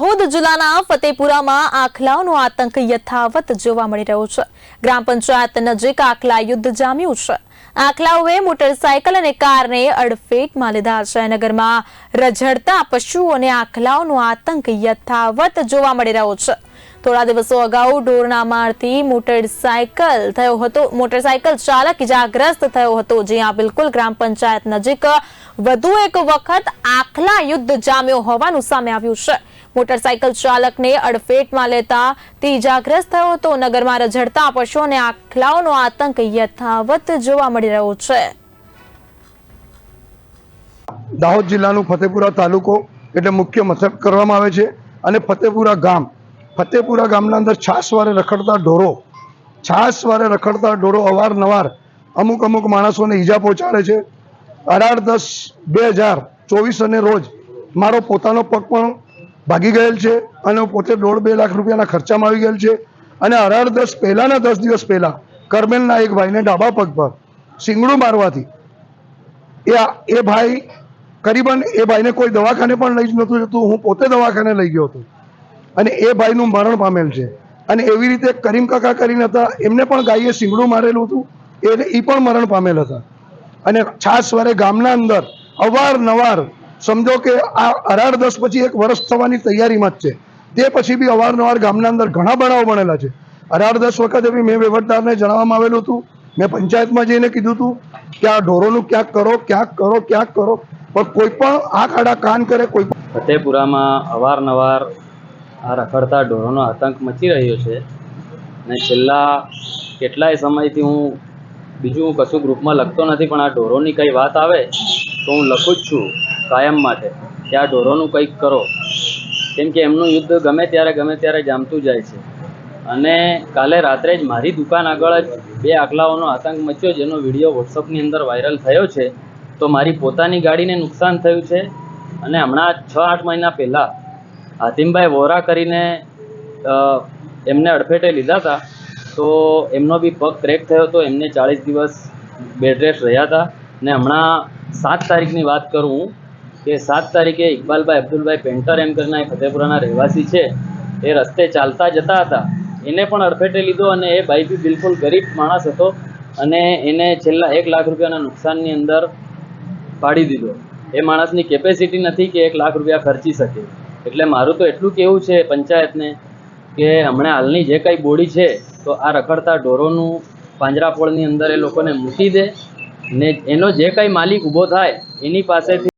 દાહોદ જિલ્લાના ફતેપુરામાં આખલાઓનો આતંક યથાવત જોવા મળી રહ્યો છે. ગ્રામ પંચાયત નજીક આખલા યુદ્ધ જામ્યું છે. આખલાઓએ મોટરસાયકલ અને કારને અડફેટમાં લીધા છે. નગરમાં રઝળતા પશુઓને આખલાઓનો આતંક યથાવત જોવા મળી રહ્યો છે. થોડા દિવસો અગાઉ ઢોરના મારથી મોટરસાયકલ થયો હતો. મોટરસાયકલ ચાલક ઇજાગ્રસ્ત થયો હતો. જ્યાં બિલકુલ ગ્રામ પંચાયત નજીક વધુ એક વખત આખલા યુદ્ધ જામ્યો હોવાનું સામે આવ્યું છે. મોટરસાયકલ ચાલકને અડફેટમાં લેતા તે ઇજાગ્રસ્ત થયો હતો. નગરમાં રઝળતા પશુઓ અને આખલાઓનો આતંક યથાવત જોવા મળી રહ્યો છે. દાહોદ જિલ્લાનું ફતેપુરા તાલુકો એટલે મુખ્ય મથક કરવામાં આવે છે અને ફતેપુરા ગામ. ફતેપુરા ગામના અંદર છાસવારે રખડતા ઢોરો છાસવારે રખડતા ઢોરો અવારનવાર અમુક અમુક માણસોને ઈજા પહોંચાડે છે. અઢાર દસ બે હજાર ચોવીસ અને રોજ મારો પોતાનો પગ પણ ભાગી ગયેલ છે અને પોતે દોઢ બે લાખ રૂપિયાના ખર્ચામાં આવી ગયેલ છે. અને અઢાર દસ, પહેલાના દસ દિવસ પહેલા કરમેલના એક ભાઈને ડાબા પગ પર સિંગડું મારવાથી એ એ ભાઈ કરીબન, એ ભાઈને કોઈ દવાખાને પણ લઈ જ નહોતું જતું. હું પોતે દવાખાને લઈ ગયો હતો. અને એ ભાઈનું મરણ પામેલ છે. અને એવી રીતે કરીમ કાકા કરીને હતા. એમને પણ ગાયે સિંગડું મારેલું હતું. એ એ પણ મરણ પામેલ હતા. અને છાસ વારે ગામના અંદર અવારનવાર સમજો કે આ અઢાર દસ પછી એક વર્ષ થવાની તૈયારીમાં જ છે. તે પછી બી અવારનવાર ગામના અંદર ઘણા બનાવો બનેલા છે. અઢાર દસ વખતે બી મેં વહીવટદારને જણાવવામાં આવેલું હતું. મેં પંચાયતમાં જઈને કીધું હતું કે આ ઢોરોનું ક્યાંક કરો ક્યાંક કરો ક્યાંક કરો. પણ કોઈ પણ આ ખાડા કાન કરે, કોઈ ફતેપુરામાં અવારનવાર આ રખડતા ઢોરોનો આતંક મચી રહ્યો છે. અને છેલ્લા કેટલાય સમયથી હું બીજું કશું ગ્રુપમાં લખતો નથી, પણ આ ઢોરોની કંઈ વાત આવે તો હું લખું જ છું. કાયમ માટે કે આ ઢોરોનું કંઈક કરો. કેમ કે એમનું યુદ્ધ ગમે ત્યારે ગમે ત્યારે જામતું જાય છે. અને કાલે રાત્રે જ મારી દુકાન આગળ જ બે આગલાઓનો આતંક મચ્યો, જેનો વીડિયો વોટ્સઅપની અંદર વાયરલ થયો છે. તો મારી પોતાની ગાડીને નુકસાન થયું છે. અને હમણાં છ, આઠ મહિના પહેલાં હાતિમભાઈ વોરા કરીને એમને અડફેટે લીધા હતા. તો એમનો બી પગ ક્રેક થયો હતો એમને ચાળીસ દિવસ બેડ રેસ્ટ રહ્યા હતા. ને હમણાં સાત તારીખની વાત કરું કે સાત તારીખે ઇકબાલભાઈ અબ્દુલભાઈ પેન્ટર એમ કરીને ફતેપુરાના રહેવાસી છે, એ રસ્તે ચાલતા જતા હતા. એને પણ અડફેટે લીધો અને એ ભાઈ બી બિલકુલ ગરીબ માણસ હતો અને એને છેલ્લા એક લાખ રૂપિયાના નુકસાનની અંદર પાડી દીધો. એ માણસની કેપેસિટી નથી કે એક લાખ રૂપિયા ખર્ચી શકે. એટલે મારું તો એટલું કહેવું છે પંચાયતને કે હમણાં હાલની જે કંઈ બોડી છે, તો આ રખડતા ઢોરોનું પાંજરાપોળની અંદર એ લોકોને મૂકી દે ને એનો જે કંઈ માલિક ઊભો થાય, એની પાસેથી